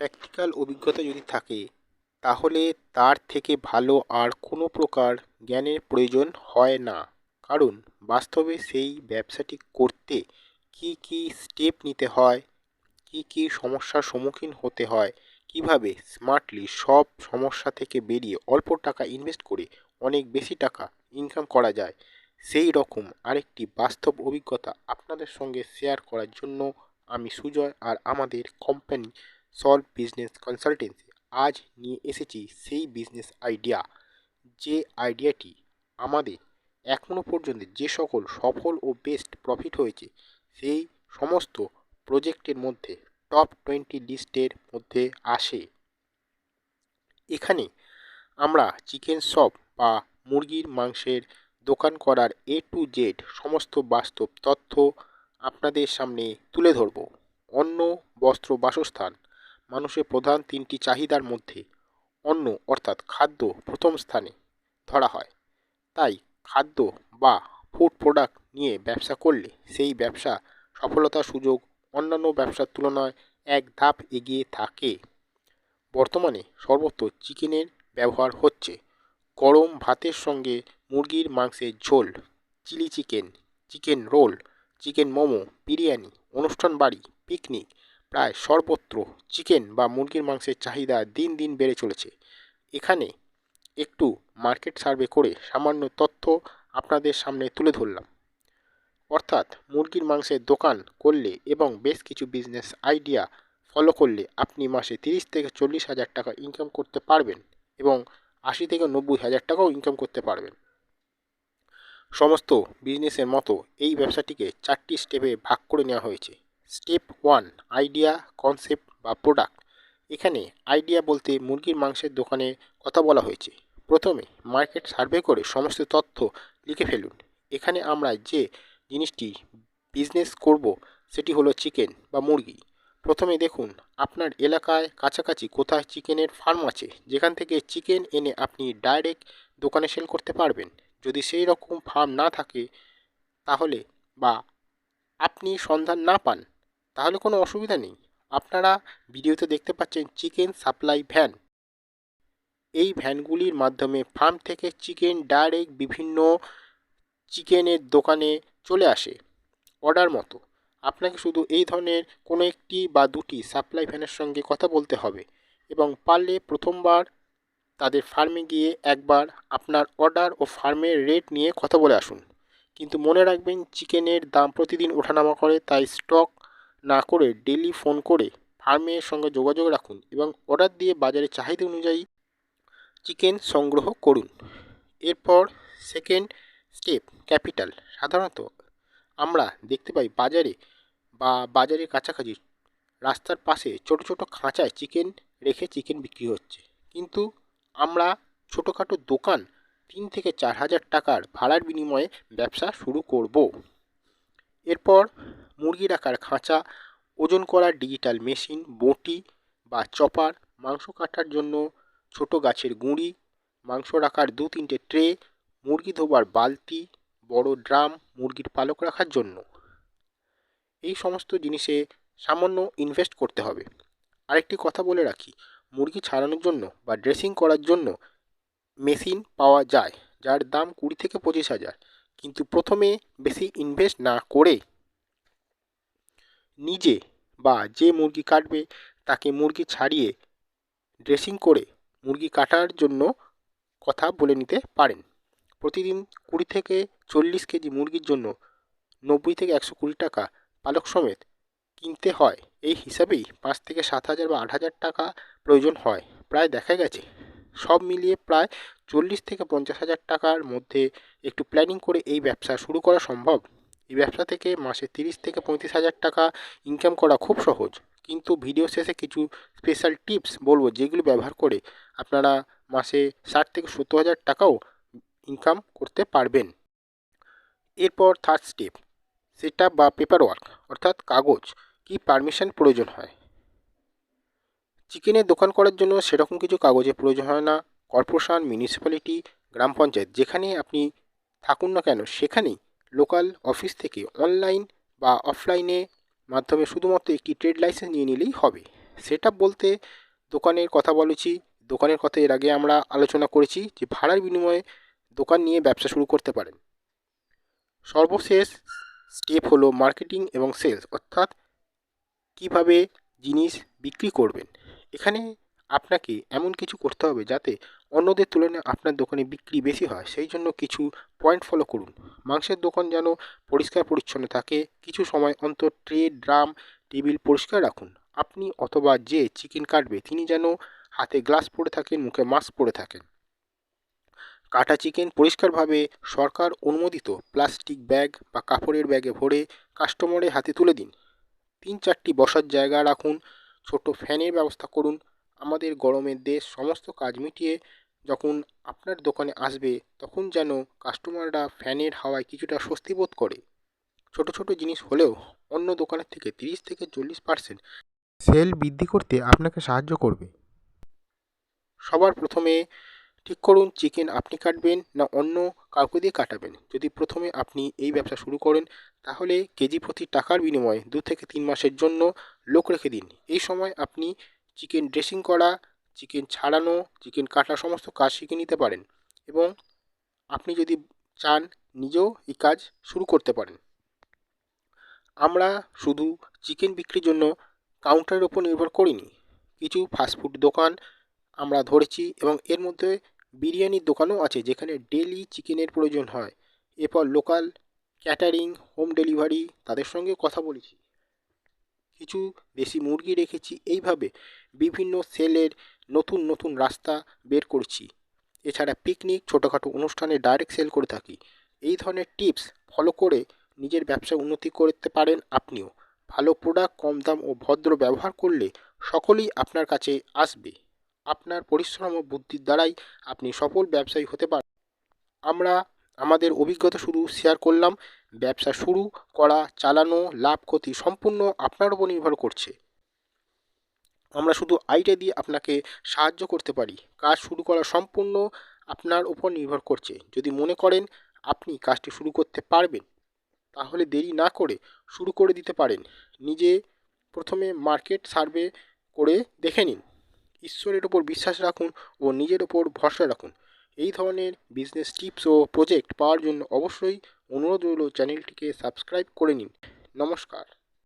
Practical অভিজ্ঞতা যদি থাকে, তাহলে তার থেকে ভালো আর কোনো প্রকার জ্ঞানের প্রয়োজন হয় না। কারণ বাস্তবে সেই ব্যবসাটি করতে কী কী স্টেপ নিতে হয়, কী কী সমস্যার সম্মুখীন হতে হয়, কীভাবে স্মার্টলি সব সমস্যা থেকে বেরিয়ে অল্প টাকা ইনভেস্ট করে অনেক বেশি টাকা ইনকাম করা যায়, সেই রকম আরেকটি বাস্তব অভিজ্ঞতা আপনাদের সঙ্গে শেয়ার করার জন্য আমি সুজয় আর আমাদের কোম্পানি সলভ বিজনেস কনসালটেন্সি আজ নিয়ে এসেছি সেই বিজনেস আইডিয়া যে আইডিয়াটি আমাদের এখনও পর্যন্ত যে সকল সফল ও বেস্ট প্রফিট হয়েছে, সেই সমস্ত প্রজেক্টের মধ্যে টপ টোয়েন্টি লিস্টের মধ্যে আসে। এখানে আমরা চিকেন শপ বা মুরগির মাংসের দোকান করার এ টু জেড সমস্ত বাস্তব তথ্য আপনাদের সামনে তুলে ধরব। অন্য বস্ত্র, বাসস্থান মানুষের প্রধান তিনটি চাহিদার মধ্যে অন্ন, অর্থাৎ খাদ্য, প্রথম স্থানে ধরা হয়। তাই খাদ্য বা ফুড প্রোডাক্ট নিয়ে ব্যবসা করলে সেই ব্যবসা সফলতার সুযোগ অন্যান্য ব্যবসার তুলনায় এক ধাপ এগিয়ে থাকে। বর্তমানে সর্বত্র চিকেনের ব্যবহার হচ্ছে গরম ভাতের সঙ্গে মুরগির মাংসের ঝোল, chilli chicken chicken roll, chicken momo, biryani, অনুষ্ঠান বাড়ি পিকনিক প্রায় সর্বত্র চিকেন বা মুরগির মাংসের চাহিদা দিন দিন বেড়ে চলেছে। এখানে একটু মার্কেট সার্ভে করে সামান্য তথ্য আপনাদের সামনে তুলে ধরলাম। অর্থাৎ মুরগির মাংসের দোকান করলে এবং বেশ কিছু বিজনেস আইডিয়া ফলো করলে আপনি মাসে তিরিশ থেকে চল্লিশ হাজার টাকা ইনকাম করতে পারবেন এবং আশি থেকে নব্বই হাজার টাকাও ইনকাম করতে পারবেন। সমস্ত বিজনেসের মতো এই ব্যবসাটিকে চারটি স্টেপে ভাগ করে নেওয়া হয়েছে। স্টেপ ওয়ান, আইডিয়া, কনসেপ্ট বা প্রোডাক্ট। এখানে আইডিয়া বলতে মুরগির মাংসের দোকানে কথা বলা হয়েছে। প্রথমে মার্কেট সার্ভে করে সমস্ত তথ্য লিখে ফেলুন। এখানে আমরা যে জিনিসটি বিজনেস করব, সেটি হলো চিকেন বা মুরগি। প্রথমে দেখুন, আপনার এলাকায় কাছাকাছি কোথায় চিকেনের ফার্ম আছে, যেখান থেকে চিকেন এনে আপনি ডাইরেক্ট দোকানে সেল করতে পারবেন। যদি সেই রকম ফার্ম না থাকে, তাহলে বা আপনি সন্ধান না পান তাহলে কোনো অসুবিধা নেই। আপনারা ভিডিওতে দেখতে পাচ্ছেন চিকেন সাপ্লাই ভ্যান। এই ভ্যানগুলির মাধ্যমে ফার্ম থেকে চিকেন ডাইরেক্ট বিভিন্ন চিকেনের দোকানে চলে আসে অর্ডার মতো। আপনাকে শুধু এই ধরনের কোনো একটি বা দুটি সাপ্লাই ভ্যানের সঙ্গে কথা বলতে হবে এবং পারলে প্রথমবার তাদের ফার্মে গিয়ে একবার আপনার অর্ডার ও ফার্মের রেট নিয়ে কথা বলে আসুন। কিন্তু মনে রাখবেন, চিকেনের দাম প্রতিদিন ওঠানামা করে, তাই স্টক না করে ডেলি ফোন করে ফার্মের সঙ্গে যোগাযোগ রাখুন এবং অর্ডার দিয়ে বাজারের চাহিদা অনুযায়ী চিকেন সংগ্রহ করুন। এরপর সেকেন্ড স্টেপ ক্যাপিটাল সাধারণত আমরা দেখতে পাই বাজারে বা বাজারের কাছাকাছি রাস্তার পাশে ছোট ছোট খাঁচায় চিকেন রেখে চিকেন বিক্রি হচ্ছে। কিন্তু আমরা ছোটোখাটো দোকান তিন থেকে চার হাজার টাকার ভাড়ার বিনিময়ে ব্যবসা শুরু করব। এরপর মুরগি রাখার খাঁচা, ওজন করার ডিজিটাল মেশিন, বটি বা চপার, মাংস কাটার জন্য ছোট গাছের গুঁড়ি, মাংস রাখার দু তিনটে ট্রে, মুরগি ধোবার বালতি, বড় ড্রাম, মুরগির পালক রাখার জন্য। এই সমস্ত জিনিসে সামান্য ইনভেস্ট করতে হবে। আরেকটি কথা বলে রাখি, মুরগি ছাড়ানোর জন্য বা ড্রেসিং করার জন্য মেশিন পাওয়া যায়, যার দাম কুড়ি থেকে পঁচিশ হাজার। কিন্তু প্রথমে বেশি ইনভেস্ট না করে নিজে বা যে মুরগি কাটবে তাকে মুরগি ছাড়িয়ে ড্রেসিং করে মুরগি কাটার জন্য কথা বলে নিতে পারেন। প্রতিদিন কুড়ি থেকে চল্লিশ কেজি মুরগির জন্য নব্বই থেকে একশো কুড়ি টাকা পালক সমেত কিনতে হয়। এই হিসাবেই পাঁচ থেকে সাত হাজার বা আট হাজার টাকা প্রয়োজন হয়। প্রায় দেখা গেছে, সব মিলিয়ে প্রায় চল্লিশ থেকে পঞ্চাশ হাজার টাকার মধ্যে একটু প্ল্যানিং করে এই ব্যবসা শুরু করা সম্ভব। এই ব্যবসা থেকে মাসে তিরিশ থেকে পঁয়ত্রিশ হাজার টাকা ইনকাম করা খুব সহজ। কিন্তু ভিডিও শেষে কিছু স্পেশাল টিপস বলব যেগুলো ব্যবহার করে আপনারা মাসে ষাট থেকে সত্তর হাজার টাকাও ইনকাম করতে পারবেন। এরপর থার্ড স্টেপ সেট বা পেপার ওয়ার্ক অর্থাৎ কাগজ, কি পারমিশন প্রয়োজন হয়? চিকেনের দোকান করার জন্য সেরকম কিছু কাগজের প্রয়োজন হয় না। কর্পোরেশন মিউনিসিপ্যালিটি গ্রাম পঞ্চায়েত যেখানে আপনি থাকুন না কেন, সেখানেই লোকাল অফিস থেকে অনলাইন বা অফলাইনে মাধ্যমে শুধুমাত্র একটি ট্রেড লাইসেন্স নিয়ে নিলেই হবে। সেট বলতে দোকানের কথা বলেছি। দোকানের কথা এর আগে আমরা আলোচনা করেছি যে ভাড়ার বিনিময়ে দোকান নিয়ে ব্যবসা শুরু করতে পারেন। সর্বশেষ স্টেপ হলো মার্কেটিং এবং সেলস অর্থাৎ কীভাবে জিনিস বিক্রি করবেন। এখানে আপনাকে এমন কিছু করতে হবে যাতে অন্যদের তুলনায় আপনার দোকানে বিক্রি বেশি হয়, সেই জন্য কিছু পয়েন্ট ফলো করুন। মাংসের দোকান যেন পরিষ্কার পরিচ্ছন্ন থাকে, কিছু সময় অন্তর ট্রে ড্রাম টেবিল পরিষ্কার রাখুন। আপনি অথবা যে চিকেন কাটবে, তিনি যেন হাতে গ্লাস পরে থাকেন, মুখে মাস্ক পরে থাকেন। কাটা চিকেন পরিষ্কারভাবে সরকার অনুমোদিত প্লাস্টিক ব্যাগ বা কাপড়ের ব্যাগে ভরে কাস্টমারের হাতে তুলে দিন। তিন চারটি বসার জায়গা রাখুন, ছোট ফ্যানের ব্যবস্থা করুন। আমাদের গরমের দেশ সমস্ত কাজ মিটিয়ে যখন আপনার দোকানে আসবে, তখন যেন কাস্টমাররা ফ্যানের হাওয়ায় কিছুটা স্বস্তি বোধ করে। ছোট ছোট জিনিস হলেও অন্য দোকানের থেকে তিরিশ থেকে চল্লিশ পার্সেন্ট সেল বৃদ্ধি করতে আপনাকে সাহায্য করবে। সবার প্রথমে ঠিক করুন চিকেন আপনি কাটবেন না অন্য কাউকে দিয়ে কাটাবেন। যদি প্রথমে আপনি এই ব্যবসা শুরু করেন, তাহলে কেজি প্রতি টাকার বিনিময়ে দু থেকে তিন মাসের জন্য লোক রেখে দিন। এই সময় আপনি চিকেন ড্রেসিং করা, চিকেন ছাড়ানো, চিকেন কাটা সমস্ত কাজ শিখে নিতে পারেন এবং আপনি যদি চান নিজেও এই কাজ শুরু করতে পারেন। আমরা শুধু চিকেন বিক্রির জন্য কাউন্টারের ওপর নির্ভর করিনি। কিছু ফাস্টফুড দোকান আমরা ধরেছি এবং এর মধ্যে বিরিয়ানির দোকানও আছে যেখানে ডেলি চিকেনের প্রয়োজন হয়। এরপর লোকাল ক্যাটারিং হোম ডেলিভারি তাদের সঙ্গে কথা বলেছি। কিছু দেশি মুরগি রেখেছি, এইভাবে বিভিন্ন সেলের নতুন নতুন রাস্তা বের করছি। এছাড়া পিকনিক ছোটোখাটো অনুষ্ঠানে ডাইরেক্ট সেল করে থাকি। এই ধরনের টিপস ফলো করে নিজের ব্যবসা উন্নতি করতে পারেন আপনিও। ভালো প্রোডাক্ট কম দাম ও ভদ্র ব্যবহার করলে সকলেই আপনার কাছে আসবে। আপনার পরিশ্রম ও বুদ্ধির দ্বারাই আপনি সফল ব্যবসায়ী হতে পারেন আমরা আমাদের অভিজ্ঞতা শুধু শেয়ার করলাম। ব্যবসা শুরু করা, চালানো, লাভ, ক্ষতি সম্পূর্ণ আপনার উপর নির্ভর করছে। আমরা শুধু আইডিয়া দিয়ে আপনাকে সাহায্য করতে পারি। কাজ শুরু করা সম্পূর্ণ আপনার উপর নির্ভর করছে। যদি মনে করেন আপনি কাজটি শুরু করতে পারবেন, তাহলে দেরি না করে শুরু করে দিতে পারেন। নিজে প্রথমে মার্কেট সার্ভে করে দেখে নিন। ঈশ্বরের ওপর বিশ্বাস রাখুন ও নিজের ওপর ভরসা রাখুন। এই ধরনের বিজনেস টিপস ও প্রজেক্ট পাওয়ার জন্য অবশ্যই অনুরোধ রইল চ্যানেলটিকে সাবস্ক্রাইব করে নিন। নমস্কার।